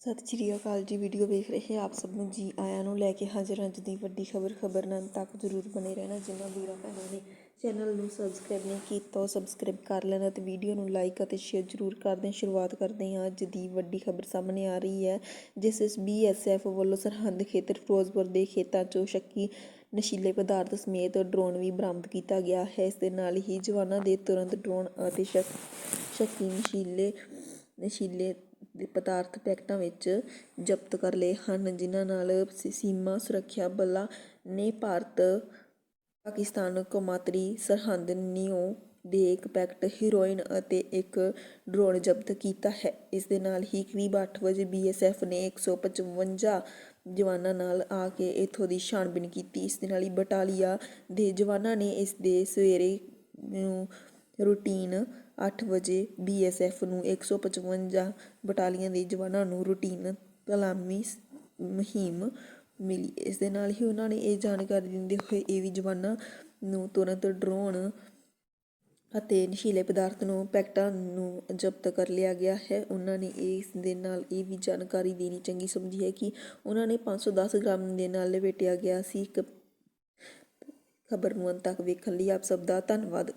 ਸਤਿ ਸ਼੍ਰੀ ਅਕਾਲ ਜੀ ਵੀਡੀਓ ਵੇਖ ਰਹੇ ਆਪ ਸਭ ਨੂੰ ਜੀ ਆਇਆਂ ਨੂੰ। ਲੈ ਕੇ ਹਾਜ਼ਰ ਅੱਜ ਦੀ ਵੱਡੀ ਖਬਰ ਖਬਰ ਨਾਲ ਤੱਕ ਜ਼ਰੂਰ ਬਣੇ ਰਹਿਣਾ ਜਿਨ੍ਹਾਂ ਵੀਰਾਂ ਭੈਣਾਂ ਨੇ ਚੈਨਲ ਨੂੰ ਸਬਸਕ੍ਰਾਈਬ ਨਹੀਂ ਕੀਤਾ, ਉਹ ਸਬਸਕ੍ਰਾਈਬ ਕਰ ਲੈਣਾ ਤੇ ਵੀਡੀਓ ਨੂੰ ਲਾਈਕ ਅਤੇ ਸ਼ੇਅਰ ਜ਼ਰੂਰ ਕਰਦੇ ਸ਼ੁਰੂਆਤ ਕਰਦੇ ਹਾਂ ਅੱਜ ਦੀ ਵੱਡੀ ਖਬਰ ਸਾਹਮਣੇ ਆ ਰਹੀ ਹੈ, ਜਿਸ ਵਿੱਚ ਬੀਐਸਐਫ ਵੱਲੋਂ ਸਰਹੰਦ ਖੇਤਰ ਫਿਰੋਜ਼ਪੁਰ ਦੇ ਖੇਤਾਂ 'ਚੋਂ ਸ਼ੱਕੀ ਨਸ਼ੀਲੇ ਪਦਾਰਥ ਸਮੇਤ ਡਰੋਨ ਵੀ ਬਰਾਮਦ ਕੀਤਾ ਗਿਆ ਹੈ। ਇਸ ਦੇ ਨਾਲ ਹੀ ਜਵਾਨਾਂ ਦੇ ਤੁਰੰਤ ਡਰੋਨ ਅਤੇ ਸ਼ੱਕ, ਸ਼ੱਕੀ ਨਸ਼ੀਲੇ ਨਸ਼ੀਲੇ ਦੇ ਪਦਾਰਥ ਪੈਕਟਾਂ ਵਿੱਚ ਜ਼ਬਤ ਕਰ ਲਏ ਹਨ, ਜਿਨ੍ਹਾਂ ਨਾਲ ਸੀ- ਸੀਮਾ ਸੁਰੱਖਿਆ ਬਲਾਂ ਨੇ ਭਾਰਤ, ਪਾਕਿਸਤਾਨ, ਕੌਮਾਂਤਰੀ ਸਰਹੱਦ ਨਿਓ ਦੇ ਇੱਕ ਪੈਕਟ, ਹੀਰੋਇਨ ਅਤੇ ਇੱਕ ਡਰੋਨ ਜ਼ਬਤ ਕੀਤਾ ਹੈ। ਇਸ ਦੇ ਨਾਲ ਹੀ ਕਰੀਬ 8 ਵਜੇ ਬੀਐਸਐਫ ਨੇ 155 ਜਵਾਨਾਂ ਨਾਲ ਆ ਕੇ ਇਥੋਂ ਦੀ ਛਾਣਬੀਨ ਕੀਤੀ। ਇਸ ਦੇ ਨਾਲ ਹੀ ਬਟਾਲੀਆ ਦੇ ਜਵਾਨਾਂ ਨੇ ਇਸ ਦੇ ਸਵੇਰੇ ਨੂੰ ਰੂਟੀਨ ਅੱਠ ਵਜੇ ਬੀਐਸਐਫ ਨੂੰ 155 ਬਟਾਲੀਅਨ ਦੇ ਜਵਾਨਾਂ ਨੂੰ ਰੂਟੀਨ ਕਲਾਮੀ ਮੁਹਿੰਮ ਮਿਲੀ। ਇਸ ਦੇ ਨਾਲ ਹੀ ਉਹਨਾਂ ਨੇ ਇਹ ਜਾਣਕਾਰੀ ਦਿੰਦੇ ਹੋਏ ਇਹ ਵੀ ਜਵਾਨਾਂ ਨੂੰ ਤੁਰੰਤ ਡਰੋਨ ਅਤੇ ਨਸ਼ੀਲੇ ਪਦਾਰਥ ਨੂੰ, ਪੈਕਟਾਂ ਨੂੰ ਜ਼ਬਤ ਕਰ ਲਿਆ ਗਿਆ ਹੈ। ਉਹਨਾਂ ਨੇ ਇਸ ਦੇ ਨਾਲ ਇਹ ਵੀ ਜਾਣਕਾਰੀ ਦੇਣੀ ਚੰਗੀ ਸਮਝੀ ਹੈ ਕਿ ਉਹਨਾਂ ਨੇ 510 ਗ੍ਰਾਮ ਦੇ ਨਾਲ ਲਪੇਟਿਆ ਗਿਆ ਸੀ। ਇੱਕ ਖਬਰ ਨੂੰ ਅੰਤ ਤੱਕ ਵੇਖਣ ਲਈ ਆਪ ਸਭ ਦਾ ਧੰਨਵਾਦ।